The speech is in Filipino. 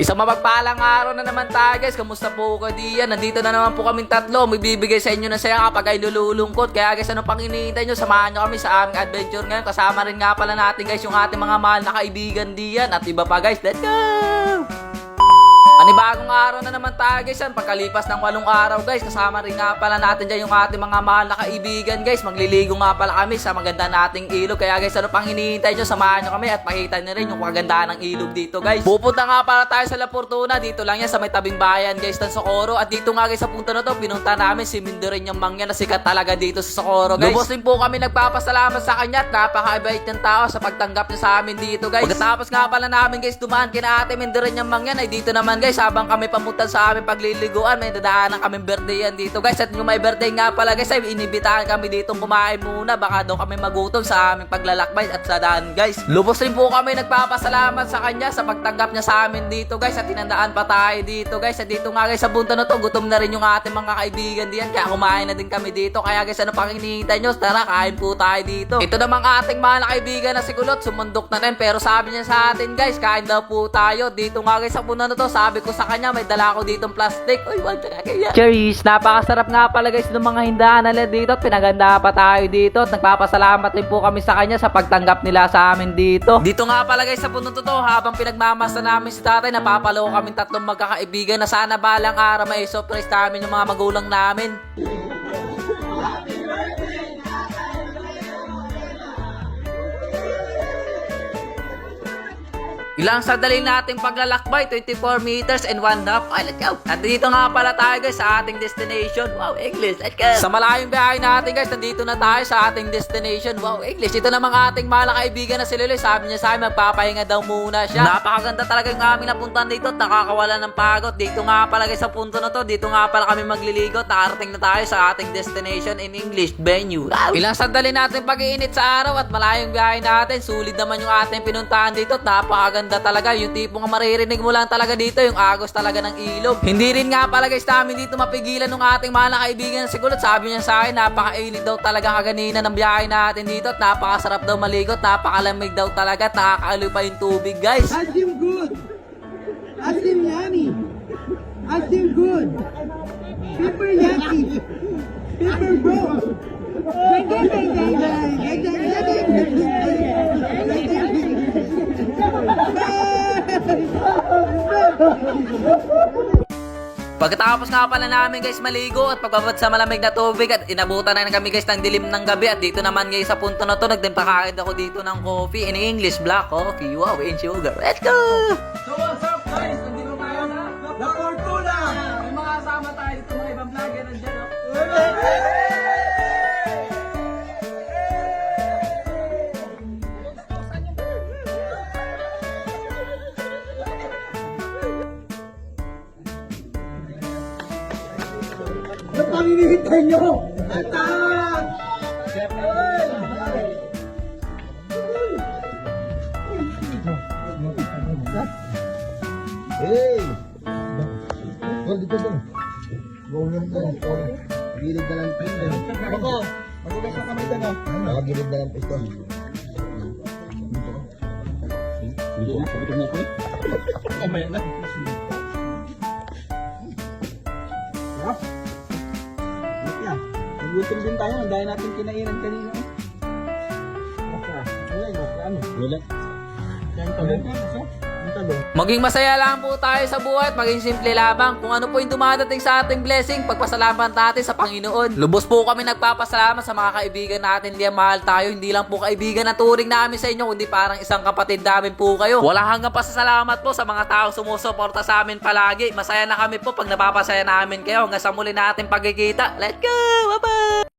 Isang mapagpalang araw na naman tayo guys. Kamusta po kayo diyan? Nandito na naman po kaming tatlo. May bibigay sa inyo na saya kapag ay lululungkot. Kaya guys, ano pang iniintay nyo? Samahan nyo kami sa aming adventure ngayon. Kasama rin nga pala natin guys yung ating mga mahal na kaibigan diyan. At iba pa guys, let's go! Panibagong araw na naman tayo guys yan. Pagkalipas ng walong araw guys, kasama rin nga pala natin dyan yung ating mga mahal na kaibigan guys. Magliligo nga pala kami sa maganda nating ilog. Kaya guys, ano pang hinihintay nyo, samahan nyo kami at pakita nyo rin yung kagandahan ng ilog dito guys. Pupunta nga pala tayo sa La Fortuna. Dito lang yan sa may tabing bayan guys ng Socorro. At dito nga guys sa punta na to, pinunta namin si Mindorin yung mangya na sikat talaga dito sa Socorro guys. Lubos din po kami nagpapasalamat sa kanya at napakabait ng tao sa pagtanggap niya sa amin dito guys. Pagkatapos nga pala namin guys dumaan kina ate Mindorin yung mangya ay dito naman guys habang kami pamunta sa aming pagliliguan may dadaanan kaming birthday yan dito. Guys at yung may birthday nga pala guys ay inibitahan kami dito kumain muna. Baka daw kami magutom sa aming paglalakbay at sa daan guys. Lubos rin po kami nagpapasalamat sa kanya sa pagtanggap niya sa amin dito guys at tinandaan pa tayo dito guys. At dito nga guys sa punta na to gutom na rin yung ating mga kaibigan diyan kaya kumain na din kami dito. Kaya guys ano pang hinihintay nyo? Tara kain po tayo dito. Ito namang ating mga kaibigan na si Kulot sumundok na rin pero sabi niya sa atin guys kain daw po tayo. Dito nga guys sa punta na to sabi ko sa kanya may dala ako ditong plastic. Uy wag ka kaya Cheers napakasarap nga pala guys ng mga hindahan nila dito. Pinaganda pa tayo dito at nagpapasalamat rin po kami sa kanya sa pagtanggap nila sa amin dito. Dito nga pala guys sa punto to habang pinagmamasa namin si tatay napapalo kami tatlong magkakaibigan na sana balang araw may surprise namin yung mga magulang namin Ilang sandali nating paglalakbay, 24 meters and 1 half. Ay, let's go! At dito nga pala tayo guys sa ating destination. Wow, English, let's go! Sa malayong biyahe natin guys, nandito na tayo sa ating destination. Wow, English. Ito namang ating mahal na kaibigan na si Lily. Sabi niya sa akin, magpapahinga daw muna siya. Napakaganda talaga yung aming napuntahan dito at nakakawala ng pagod. Dito nga pala guys sa punto na to, dito nga pala kami magliligo at nakarating na tayo sa ating destination in English venue. Wow. Ilang sandali natin pag-iinit sa araw at malayong biyahe natin. Sulit naman yung ating pinuntahan dito at napakaganda talaga. Yung tipong maririnig mo lang talaga dito, yung agos talaga ng ilog. Hindi rin nga pala guys namin dito mapigilan ng ating mahal na kaibigan na si Kulot. Sabi niya sa akin, napakainit daw talaga kaganina ng biyahe natin dito at napakasarap daw maligo at napakalamig daw talaga at nakakaaliw pa yung tubig guys. Asim good. Asim yummy. Asim good. Super yucky. Super bro. Pagkatapos nga pala namin guys maligo at pagbabad sa malamig na tubig at inabutan na kami guys ng dilim ng gabi. At dito naman guys sa punto na to nagdimpakain ako dito ng coffee in English black coffee. Wow and sugar. Let's go! So Pang hinihintay nyo? Attack! Hey! Tol, dito dong. Gawin mo dito. Gilid na lang pin. Bako, magugas na kamay dyan ah. Nakagilid na lang piston. Dito, pakitog na ako eh. Kamay na. Nagutom din tayo. Ang dahil natin kinainan kanina. eh. Wala. Ang talong. Talong. Maging masaya lang po tayo sa buhay at maging simple lamang kung ano po yung dumadating sa ating blessing. Pagpasalamat natin sa Panginoon. Lubos po kami nagpapasalamat sa mga kaibigan natin. Hindi mahal tayo. Hindi lang po kaibigan na turing namin sa inyo, kundi parang isang kapatid namin po kayo. Walang hanggang pasasalamat po sa mga taong sumusuporta sa amin palagi. Masaya na kami po pag napapasaya namin kayo. Hanggang sa muli natin pagkikita. Let's go! Bye-bye!